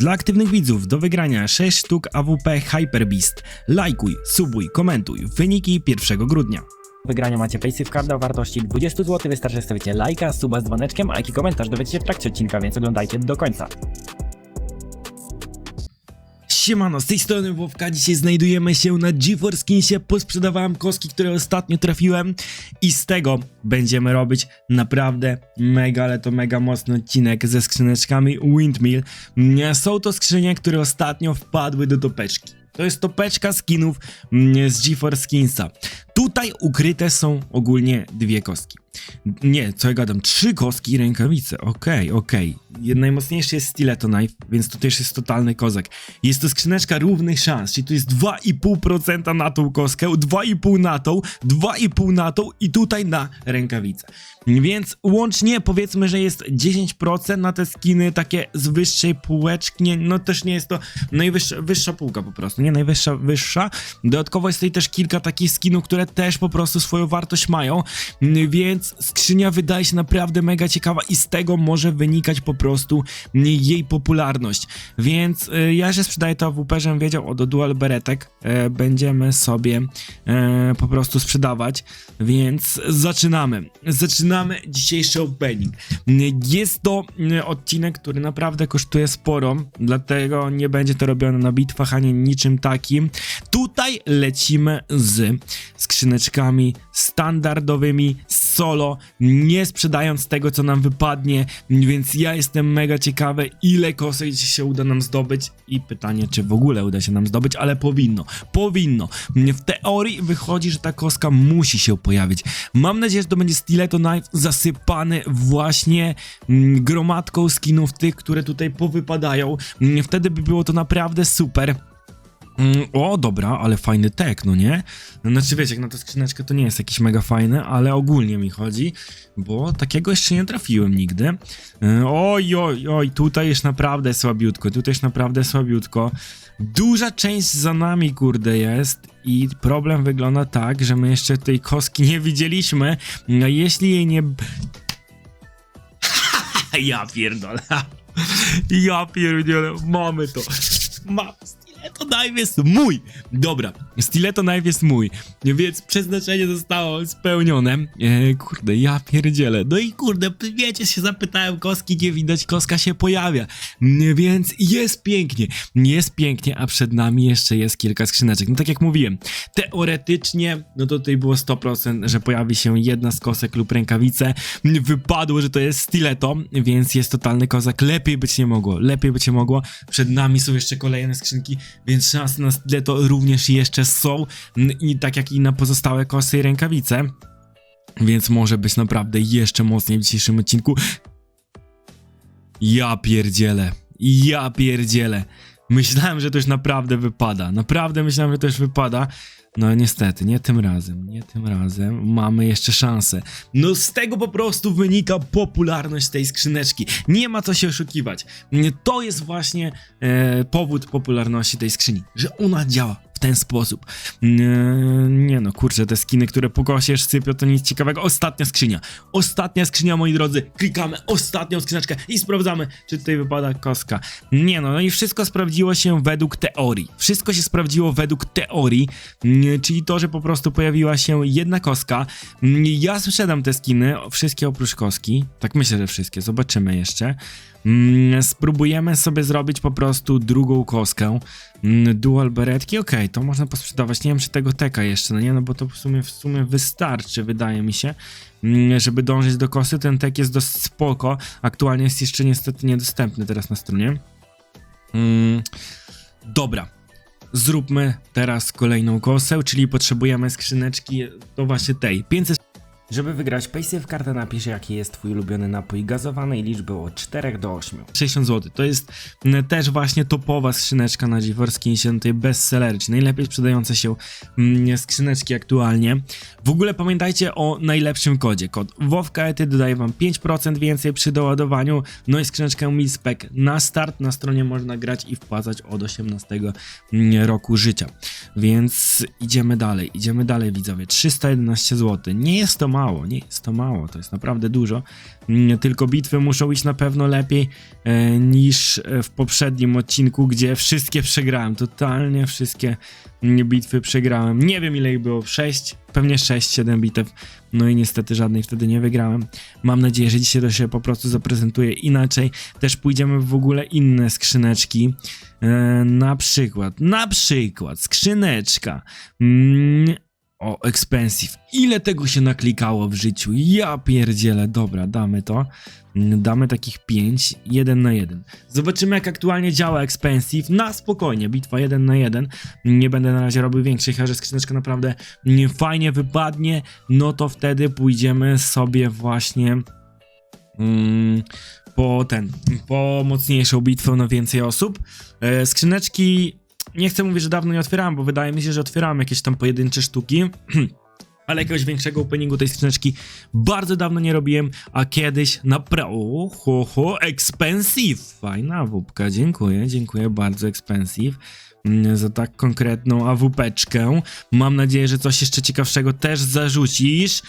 Dla aktywnych widzów do wygrania 6 sztuk AWP Hyper Beast. Lajkuj, subuj, komentuj. Wyniki 1 grudnia. Wygrania macie Paysafe Card o wartości 20 zł. Wystarczy stawicie lajka, suba z dzwoneczkiem, a jaki komentarz dowiecie się w trakcie odcinka, więc oglądajcie do końca. Siemano, z tej strony Wowka, dzisiaj znajdujemy się na GeForce Skinsie, posprzedawałem koski, które ostatnio trafiłem i z tego będziemy robić naprawdę mega, ale to mega mocny odcinek ze skrzyneczkami Windmill. Są to skrzynie, które ostatnio wpadły do topeczki. To jest topeczka skinów mm, z GeForce Skinsa. Tutaj ukryte są ogólnie dwie kostki. Nie, co ja gadam, trzy kostki i rękawice. Okej, okej. Najmocniejszy jest Stiletto Knife, więc to też jest totalny kozak. Jest to skrzyneczka równych szans, czyli tu jest 2,5% na tą kostkę, 2,5 na tą, 2,5 na tą i tutaj na rękawicę. Więc łącznie powiedzmy, że jest 10% na te skiny takie z wyższej półeczki, nie, no też nie jest to najwyższa wyższa półka po prostu, nie najwyższa, wyższa. Dodatkowo jest tutaj też kilka takich skinów, które też po prostu swoją wartość mają, Mm, skrzynia wydaje się naprawdę mega ciekawa i z tego może wynikać po prostu jej popularność. Więc y, ja się sprzedaję to AWP, żebym wiedział o do dual beretek e, będziemy sobie e, po prostu sprzedawać, więc zaczynamy. Zaczynamy dzisiejszy opening. Jest to odcinek, który naprawdę kosztuje sporo, dlatego nie będzie to robione na bitwach ani niczym takim. Tutaj lecimy z skrzyneczkami standardowymi solo, nie sprzedając tego, co nam wypadnie, więc ja jestem mega ciekawy, ile dzisiaj się uda nam zdobyć i pytanie, czy w ogóle uda się nam zdobyć, ale powinno, powinno. W teorii wychodzi, że ta koska musi się pojawić. Mam nadzieję, że to będzie Stiletto Knife zasypany właśnie mm, gromadką skinów tych, które tutaj powypadają. Wtedy by było to naprawdę super. Mm, O, dobra, ale fajny tek, no nie? Znaczy wiecie, jak na tę skrzyneczkę to nie jest jakiś mega fajny, ale ogólnie mi chodzi, bo takiego jeszcze nie trafiłem nigdy. Y, Oj, oj, oj, tutaj jest naprawdę słabiutko, tutaj jest naprawdę słabiutko. Duża część za nami, kurde, jest i problem wygląda tak, że my jeszcze tej koski nie widzieliśmy, no jeśli jej nie... ja pierdolę. Ja pierdolę, mamy to. Ma... Stiletto Knife jest mój! Dobra, Stiletto Knife jest mój, więc przeznaczenie zostało spełnione. E, kurde, ja pierdzielę. No i kurde, wiecie, się zapytałem koski, nie widać, koska się pojawia. Mm, Więc jest pięknie, jest pięknie, a przed nami jeszcze jest kilka skrzyneczek. No tak jak mówiłem, teoretycznie, no to tutaj było 100%, że pojawi się jedna z kosek lub rękawice. Mm, Wypadło, że to jest stiletto, więc jest totalny kozak. Lepiej być nie mogło, lepiej być nie mogło. Przed nami są jeszcze kolejne skrzynki, więc szanse na stiletto również jeszcze są. I tak jak i na pozostałe kosy i rękawice. Więc może być naprawdę jeszcze mocniej w dzisiejszym odcinku. Ja pierdzielę. Ja pierdzielę. Myślałem, że to już naprawdę wypada. Naprawdę myślałem, że to już wypada. No niestety, nie tym razem, nie tym razem. Mamy jeszcze szansę. No z tego po prostu wynika popularność tej skrzyneczki. Nie ma co się oszukiwać. To jest właśnie e, powód popularności tej skrzyni, że ona działa ten sposób. Nie, nie no, kurczę, te skiny, które pokosiesz, sypią, to nic ciekawego. Ostatnia skrzynia. Ostatnia skrzynia, moi drodzy. Klikamy ostatnią skrzyneczkę i sprawdzamy, czy tutaj wypada koska. Nie no, no i wszystko sprawdziło się według teorii. Wszystko się sprawdziło według teorii, mm, czyli to, że po prostu pojawiła się jedna koska. Mm, Ja sprzedam te skiny, wszystkie oprócz koski. Tak myślę, że wszystkie. Zobaczymy jeszcze. Mm, Spróbujemy sobie zrobić po prostu drugą koskę. Mm, Dual beretki, okej, to można posprzedawać. Nie wiem, czy tego teka jeszcze, no nie, no bo to w sumie, w sumie wystarczy, wydaje mi się, mm, żeby dążyć do kosy. Ten tek jest dosyć spoko. Aktualnie jest jeszcze niestety niedostępny teraz na stronie. Dobra. Zróbmy teraz kolejną kosę, czyli potrzebujemy skrzyneczki do właśnie tej. 500 żeby wygrać Paysafe kartę napisz jaki jest twój ulubiony napój gazowany i liczbę od 4 do 8. 60 zł. To jest mm, też właśnie topowa skrzyneczka na GeForce Skinsie, tej bestseller, czy najlepiej sprzedające się mm, skrzyneczki aktualnie. W ogóle pamiętajcie o najlepszym kodzie. Kod WOWKETY dodaje wam 5% więcej przy doładowaniu, no i skrzyneczkę Milspec na start na stronie można grać i wpłacać od 18 mm, roku życia. Więc idziemy dalej, idziemy dalej widzowie. 311 zł. Nie jest to mało, nie jest to mało, to jest naprawdę dużo. Mm, Tylko bitwy muszą iść na pewno lepiej e, niż e, w poprzednim odcinku, gdzie wszystkie przegrałem, totalnie wszystkie mm, bitwy przegrałem. Nie wiem ile ich było, 6, pewnie 6-7 bitew, no i niestety żadnej wtedy nie wygrałem. Mam nadzieję, że dzisiaj to się po prostu zaprezentuje inaczej. Też pójdziemy w ogóle inne skrzyneczki. E, na przykład, na przykład skrzyneczka. Mm, o, expensive. Ile tego się naklikało w życiu? Ja pierdzielę. Dobra, damy to. Mm, Damy takich 5, 1 na 1. Zobaczymy jak aktualnie działa expensive. Na spokojnie, bitwa 1 na 1. Nie będę na razie robił większej, chyba że skrzyneczka naprawdę mm, fajnie wypadnie. No to wtedy pójdziemy sobie właśnie mm, po ten, po mocniejszą bitwę na więcej osób. E, skrzyneczki, nie chcę mówić, że dawno nie otwierałem, bo wydaje mi się, że otwierałem jakieś tam pojedyncze sztuki. Ale jakiegoś większego openingu tej skrzyneczki bardzo dawno nie robiłem, a kiedyś naprawdę... Ho, ho, expensive! Fajna wupka, dziękuję, dziękuję bardzo, expensive mm, za tak konkretną awupeczkę. Mam nadzieję, że coś jeszcze ciekawszego też zarzucisz.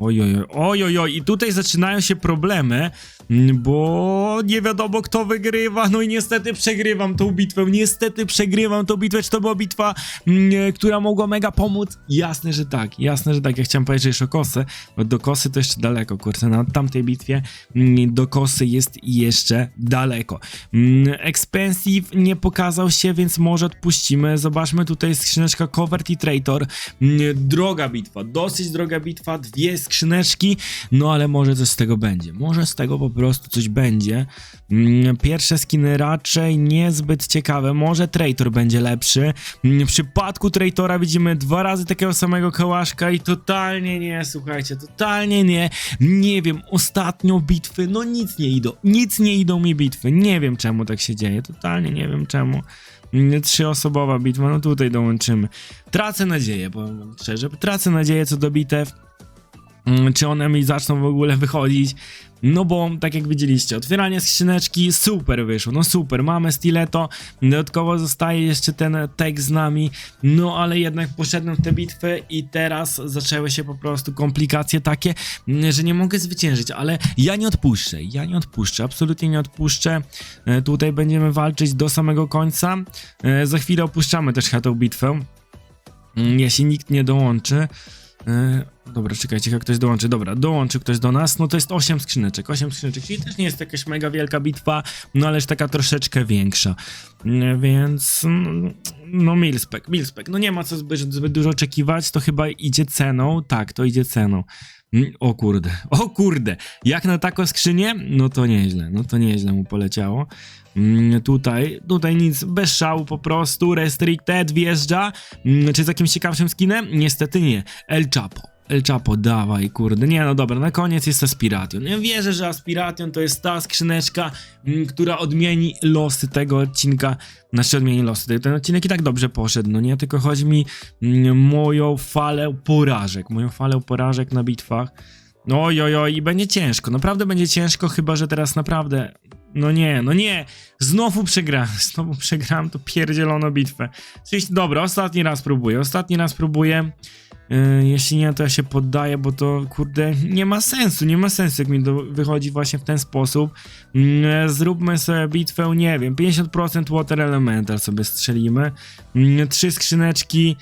Ojoj, ojoj, i tutaj zaczynają się problemy, mm, bo nie wiadomo kto wygrywa, no i niestety przegrywam tą bitwę, niestety przegrywam tą bitwę, czy to była bitwa, mm, która mogła mega pomóc? Jasne, że tak, jasne, że tak, ja chciałem powiedzieć jeszcze o kosę, bo do kosy to jeszcze daleko, kurczę, na tamtej bitwie mm, do kosy jest jeszcze daleko. Expensive nie pokazał się, więc może odpuścimy, zobaczmy tutaj skrzyneczka Covert i Traitor, droga bitwa, dosyć droga bitwa, dwie skrzyneczki, no ale może coś z tego będzie, może z tego po prostu coś będzie. Mm, Pierwsze skiny raczej niezbyt ciekawe, może Traitor będzie lepszy. Mm, W przypadku Traitora widzimy dwa razy takiego samego kałaszka i totalnie nie, słuchajcie, totalnie nie. Nie wiem, ostatnio bitwy, no nic nie idą, nic nie idą mi bitwy, nie wiem czemu tak się dzieje, totalnie nie wiem czemu. Mm, Trzyosobowa bitwa, no tutaj dołączymy. Tracę nadzieję, powiem wam szczerze, tracę nadzieję co do bitew. Mm, Czy one mi zaczną w ogóle wychodzić? No bo, tak jak widzieliście, otwieranie skrzyneczki super wyszło, no super, mamy stiletto, dodatkowo zostaje jeszcze ten tekst z nami, no ale jednak poszedłem w tę bitwę i teraz zaczęły się po prostu komplikacje takie, mm, że nie mogę zwyciężyć, ale ja nie odpuszczę, ja nie odpuszczę, absolutnie nie odpuszczę, E, tutaj będziemy walczyć do samego końca, E, za chwilę opuszczamy też tą bitwę, Mm, jeśli nikt nie dołączy. E, dobra, czekajcie, jak ktoś dołączy. Dobra, dołączy ktoś do nas. No to jest 8 skrzyneczek. 8 skrzyneczek, czyli też nie jest jakaś mega wielka bitwa, no ależ taka troszeczkę większa. Mm, Więc. mm, No, Milspec, Milspec. No nie ma co zbyt, zbyt dużo oczekiwać. To chyba idzie ceną. Tak, to idzie ceną. Mm, O kurde, o kurde, jak na taką skrzynię, no to nieźle, no to nieźle mu poleciało. Mm, Tutaj, tutaj nic, bez szału po prostu, Restricted wjeżdża, Mm, czy z jakimś ciekawszym skinem? Niestety nie, El Chapo. El Chapo, dawaj, kurde. Nie, no dobra, na koniec jest Aspiration. Ja wierzę, że Aspiration to jest ta skrzyneczka, mm, która odmieni losy tego odcinka. Znaczy odmieni losy. Ten odcinek i tak dobrze poszedł, no nie? Tylko chodzi mi mm, moją falę porażek. Moją falę porażek na bitwach. Oj, oj, i będzie ciężko. Naprawdę będzie ciężko, chyba że teraz naprawdę. No nie, no nie. Znowu przegrałem. Znowu przegrałem to pierdzielono bitwę. Czyli dobra, ostatni raz próbuję. Ostatni raz próbuję. Yy, jeśli nie, to ja się poddaję, bo to kurde nie ma sensu, nie ma sensu, jak mi wychodzi właśnie w ten sposób. Yy, zróbmy sobie bitwę, nie wiem, 50% Water Elemental sobie strzelimy. Yy, trzy skrzyneczki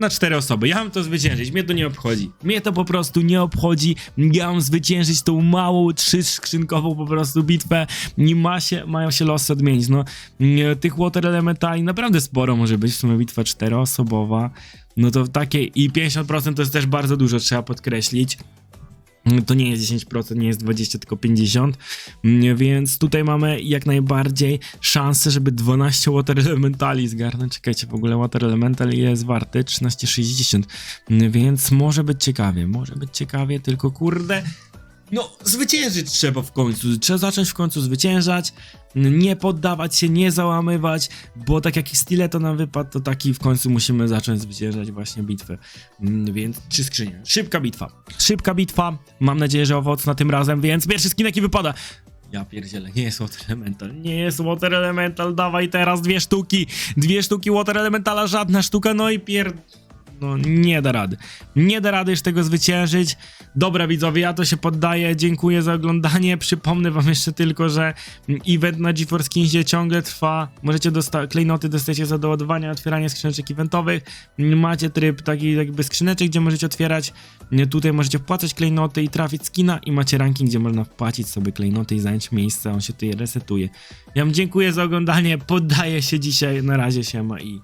na cztery osoby. Ja mam to zwyciężyć, mnie to nie obchodzi. Mnie to po prostu nie obchodzi. Ja mam zwyciężyć tą małą, trzyskrzynkową po prostu bitwę. Nie ma się, mają się losy odmienić. No, tych Water Elementali naprawdę sporo może być. W sumie bitwa czteroosobowa. No to takie i 50% to jest też bardzo dużo, trzeba podkreślić. To nie jest 10%, nie jest 20, tylko 50. Mm, Więc tutaj mamy jak najbardziej szansę, żeby 12 Water Elementali zgarnąć. Czekajcie, w ogóle Water Elemental jest warty? 13,60. Mm, Więc może być ciekawie, może być ciekawie, tylko kurde. No, zwyciężyć trzeba w końcu. Trzeba zacząć w końcu zwyciężać. Nie poddawać się, nie załamywać, bo tak jak Stiletto nam wypadł, to taki w końcu musimy zacząć zwyciężać właśnie bitwę. Mm, Więc trzy skrzynie. Szybka bitwa. Szybka bitwa. Mam nadzieję, że owocna tym razem, więc pierwszy skin jaki wypada. Ja pierdzielę, nie jest Water Elemental, nie jest Water Elemental, dawaj teraz dwie sztuki, dwie sztuki Water Elementala, żadna sztuka, no i pier... no nie da rady. Nie da rady już tego zwyciężyć. Dobra widzowie, ja to się poddaję, dziękuję za oglądanie. Przypomnę wam jeszcze tylko, że event na GeForce Kingsie ciągle trwa. Możecie dostać, klejnoty dostajecie za doładowanie, otwieranie skrzyneczek eventowych. Macie tryb taki jakby skrzyneczek, gdzie możecie otwierać. Tutaj możecie wpłacać klejnoty i trafić skina i macie ranking, gdzie można wpłacić sobie klejnoty i zająć miejsce, on się tutaj resetuje. Ja wam dziękuję za oglądanie, poddaję się dzisiaj, na razie siema i